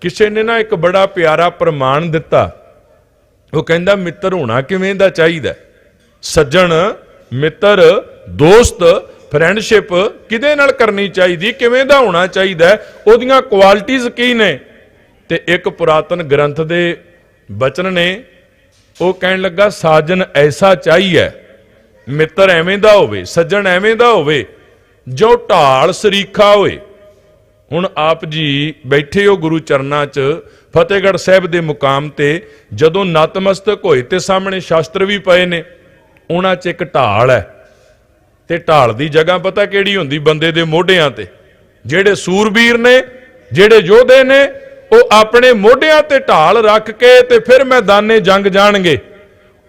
ਕਿਸੇ ਨੇ ਨਾ ਇੱਕ ਬੜਾ ਪਿਆਰਾ ਪ੍ਰਮਾਣ ਦਿੱਤਾ। ਉਹ ਕਹਿੰਦਾ, ਮਿੱਤਰ ਹੋਣਾ ਕਿਵੇਂ ਦਾ ਚਾਹੀਦਾ? ਸੱਜਣ, ਮਿੱਤਰ, ਦੋਸਤ ਫਰੈਂਡਸ਼ਿਪ ਕਿਹਦੇ ਨਾਲ ਕਰਨੀ ਚਾਹੀਦੀ? ਕਿਵੇਂ ਦਾ ਹੋਣਾ ਚਾਹੀਦਾ? ਉਹਦੀਆਂ ਕੁਆਲਿਟੀਆਂ ਕੀ ਨੇ? ਤੇ ਇੱਕ ਪੁਰਾਤਨ ਗ੍ਰੰਥ ਦੇ ਬਚਨ ਨੇ ਉਹ ਕਹਿਣ ਲੱਗਾ, ਸਾਜਨ ਐਸਾ ਚਾਹੀਏ ਮਿੱਤਰ ਐਵੇਂ ਦਾ ਹੋਵੇ, ਸੱਜਣ ਐਵੇਂ ਦਾ ਹੋਵੇ, ਜੋ ਢਾਲ ਸਰੀਖਾ ਹੋਵੇ ਹੁਣ ਆਪ ਜੀ ਬੈਠੇ ਹੋ ਗੁਰੂ ਚਰਨਾਂ 'ਚ, ਫਤਿਹਗੜ੍ਹ ਸਾਹਿਬ ਦੇ ਮੁਕਾਮ ਤੇ, ਜਦੋਂ ਨਤਮਸਤਕ ਹੋਏ ਤੇ ਸਾਹਮਣੇ ਸ਼ਾਸਤਰ ਵੀ ਪਏ ਨੇ, ਉਹਨਾਂ 'ਚ ਇੱਕ ਢਾਲ ਹੈ। ਤੇ ਢਾਲ ਦੀ ਜਗ੍ਹਾ ਪਤਾ ਕਿਹੜੀ ਹੁੰਦੀ? ਬੰਦੇ ਦੇ ਮੋਢਿਆਂ ਤੇ। ਜਿਹੜੇ ਸੂਰਬੀਰ ਨੇ, ਜਿਹੜੇ ਯੋਧੇ ਨੇ, ਉਹ ਆਪਣੇ ਮੋਢਿਆਂ ਤੇ ਢਾਲ ਰੱਖ ਕੇ ਤੇ ਫਿਰ ਮੈਦਾਨੇ ਜੰਗ ਜਾਣਗੇ।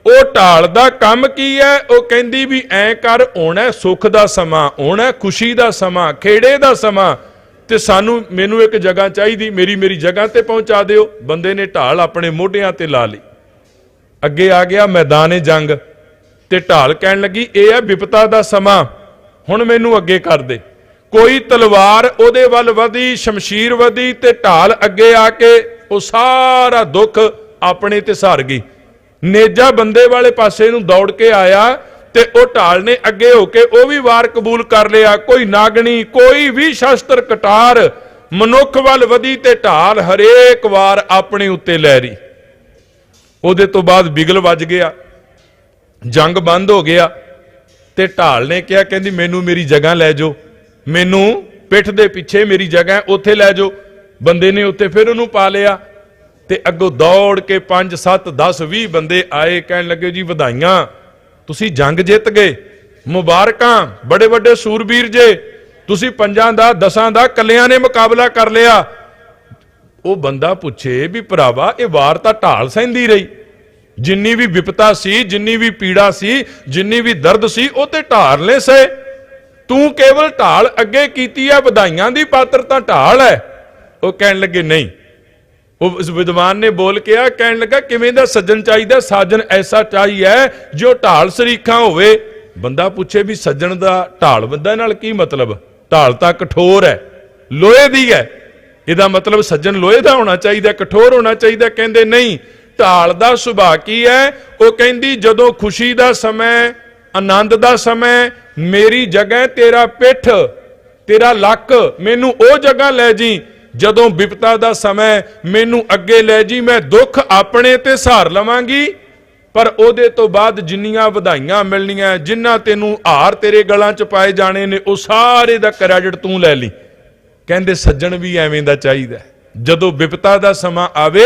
ਉਹ ਢਾਲ ਦਾ ਕੰਮ ਕੀ ਹੈ? ਉਹ ਕਹਿੰਦੀ ਵੀ ਐ ਕਰ, ਹੋਣਾ ਸੁੱਖ ਦਾ ਸਮਾਂ, ਹੋਣਾ ਖੁਸ਼ੀ ਦਾ ਸਮਾਂ, ਖੇੜੇ ਦਾ ਸਮਾਂ ਤੇ ਸਾਨੂੰ ਮੈਨੂੰ ਇੱਕ ਜਗ੍ਹਾ ਚਾਹੀਦੀ, ਮੇਰੀ ਮੇਰੀ ਜਗ੍ਹਾ ਤੇ ਪਹੁੰਚਾ ਦਿਓ। ਬੰਦੇ ਨੇ ਢਾਲ ਆਪਣੇ ਮੋਢਿਆਂ ਤੇ ਲਾ ਲਈ। ਅੱਗੇ ਆ ਗਿਆ ਮੈਦਾਨੇ ਜੰਗ ਤੇ ਢਾਲ ਕਹਿਣ ਲੱਗੀ, ਇਹ ਹੈ ਵਿਪਤਾ ਦਾ ਸਮਾਂ। ਹੁਣ ਮੈਨੂੰ ਅੱਗੇ ਕਰ ਦੇ। ਕੋਈ ਤਲਵਾਰ ਉਹਦੇ ਵੱਲ ਵਧੀ, ਸ਼ਮਸ਼ੀਰ ਵਧੀ ਤੇ ਢਾਲ ਅੱਗੇ ਆ ਕੇ ਉਹ ਸਾਰਾ ਦੁੱਖ ਆਪਣੇ ਤੇ ਸਰ ਗਈ। ਨੇਜਾ ਬੰਦੇ ਵਾਲੇ ਪਾਸੇ ਨੂੰ ਦੌੜ ਕੇ ਆਇਆ। ਤੇ ਉਹ ਢਾਲ ਨੇ ਅੱਗੇ ਹੋ ਕੇ ਉਹ ਵੀ ਵਾਰ ਕਬੂਲ ਕਰ ਲਿਆ। ਕੋਈ ਨਾਗਣੀ, ਕੋਈ ਵੀ ਸ਼ਸਤਰ ਕਟਾਰ, ਮਨੁੱਖ ਵੱਲ ਵਧੀ ਤੇ ਢਾਲ ਹਰੇਕ ਵਾਰ ਆਪਣੇ ਉੱਤੇ ਲੈ ਰਹੀ। ਉਹਦੇ ਤੋਂ ਬਾਅਦ ਬਿਗਲ ਵੱਜ ਗਿਆ, ਜੰਗ ਬੰਦ ਹੋ ਗਿਆ ਤੇ ਢਾਲ ਨੇ ਕਿਹਾ, ਕਹਿੰਦੀ, ਮੈਨੂੰ ਮੇਰੀ ਜਗ੍ਹਾ ਲੈ ਜਾਓ। ਮੈਨੂੰ ਪਿੱਠ ਦੇ ਪਿੱਛੇ ਮੇਰੀ ਜਗ੍ਹਾ ਉੱਥੇ ਲੈ ਜਾਓ। ਬੰਦੇ ਨੇ ਉੱਤੇ ਫਿਰ ਉਹਨੂੰ ਪਾ ਲਿਆ ਤੇ ਅੱਗੋਂ ਦੌੜ ਕੇ 5 7 10 20 ਬੰਦੇ ਆਏ, ਕਹਿਣ ਲੱਗੇ, ਜੀ, ਵਧਾਈਆਂ। ਤੁਸੀਂ ਜੰਗ ਜਿੱਤ ਗਏ, ਮੁਬਾਰਕਾਂ, ਬੜੇ ਵੱਡੇ ਸੂਰਬੀਰ ਜੇ। ਤੁਸੀਂ ਪੰਜਾਂ ਦਾ, ਦਸਾਂ ਦਾ, ਕੱਲਿਆਂ ਨੇ ਮੁਕਾਬਲਾ ਕਰ ਲਿਆ। ਉਹ ਬੰਦਾ ਪੁੱਛੇ ਵੀ ਭਰਾਵਾ, ਇਹ ਵਾਰ ਤਾਂ ਢਾਲ ਸਹਿੰਦੀ ਰਹੀ। ਜਿੰਨੀ ਵੀ ਵਿਪਤਾ ਸੀ, ਜਿੰਨੀ ਵੀ ਪੀੜਾ ਸੀ, ਜਿੰਨੀ ਵੀ ਦਰਦ ਸੀ, ਉਹ ਤੇ ਢਾਲ ਨੇ ਸਹਿ। ਤੂੰ ਕੇਵਲ ਢਾਲ ਅੱਗੇ ਕੀਤੀ ਆ, ਵਧਾਈਆਂ ਦੀ ਪਾਤਰ ਤਾਂ ਢਾਲ ਹੈ। ਉਹ ਕਹਿਣ ਲੱਗੇ, ਨਹੀਂ ਉਹ ਉਸ ਵਿਦਵਾਨ ਨੇ ਬੋਲ ਕੇ ਆ, ਕਹਿਣ ਲੱਗਾ, ਕਿਵੇਂ ਦਾ ਸੱਜਣ ਚਾਹੀਦਾ? ਸਾਜਨ ਐਸਾ ਚਾਹੀਏ ਜੋ ਢਾਲ ਸਰੀਖਾ ਹੋਵੇ। ਬੰਦਾ ਪੁੱਛੇ ਵੀ ਸੱਜਣ ਦਾ ਢਾਲ ਬੰਦਾ ਨਾਲ ਕੀ ਮਤਲਬ? ਢਾਲ ਤਾਂ ਕਠੋਰ ਹੈ ਲੋਹੇ ਦੀ ਹੈ ਇਹਦਾ ਮਤਲਬ ਸੱਜਣ ਲੋਹੇ ਦਾ ਹੋਣਾ ਚਾਹੀਦਾ, ਕਠੋਰ ਹੋਣਾ ਚਾਹੀਦਾ। ਕਹਿੰਦੇ, ਨਹੀਂ, ਢਾਲ ਦਾ ਸੁਭਾਅ ਕੀ ਹੈ ਉਹ ਕਹਿੰਦੀ, ਜਦੋਂ ਖੁਸ਼ੀ ਦਾ ਸਮਾਂ, ਆਨੰਦ ਦਾ ਸਮਾਂ, ਮੇਰੀ ਜਗ੍ਹਾ ਤੇਰਾ ਪਿੱਠ, ਤੇਰਾ ਲੱਕ, ਮੈਨੂੰ ਉਹ ਜਗ੍ਹਾ ਲੈ ਜੀ ਜਦੋਂ ਵਿਪਤਾ ਦਾ ਸਮਾਂ ਮੈਨੂੰ ਅੱਗੇ ਲੈ ਜੀ, ਮੈਂ ਦੁੱਖ ਆਪਣੇ ਤੇ ਸਹਾਰ ਲਵਾਂਗੀ। ਪਰ ਉਹਦੇ ਤੋਂ ਬਾਅਦ ਜਿੰਨੀਆਂ ਵਧਾਈਆਂ ਮਿਲਣੀਆਂ, ਜਿੰਨਾ ਤੈਨੂੰ ਹਾਰ ਤੇਰੇ ਗਲਾਂ 'ਚ ਪਾਏ ਜਾਣੇ ਨੇ, ਉਹ ਸਾਰੇ ਦਾ ਕ੍ਰੈਡਿਟ ਤੂੰ ਲੈ ਲਈ। ਕਹਿੰਦੇ ਸੱਜਣ ਵੀ ਐਵੇਂ ਦਾ ਚਾਹੀਦਾ ਜਦੋਂ ਵਿਪਤਾ ਦਾ ਸਮਾਂ ਆਵੇ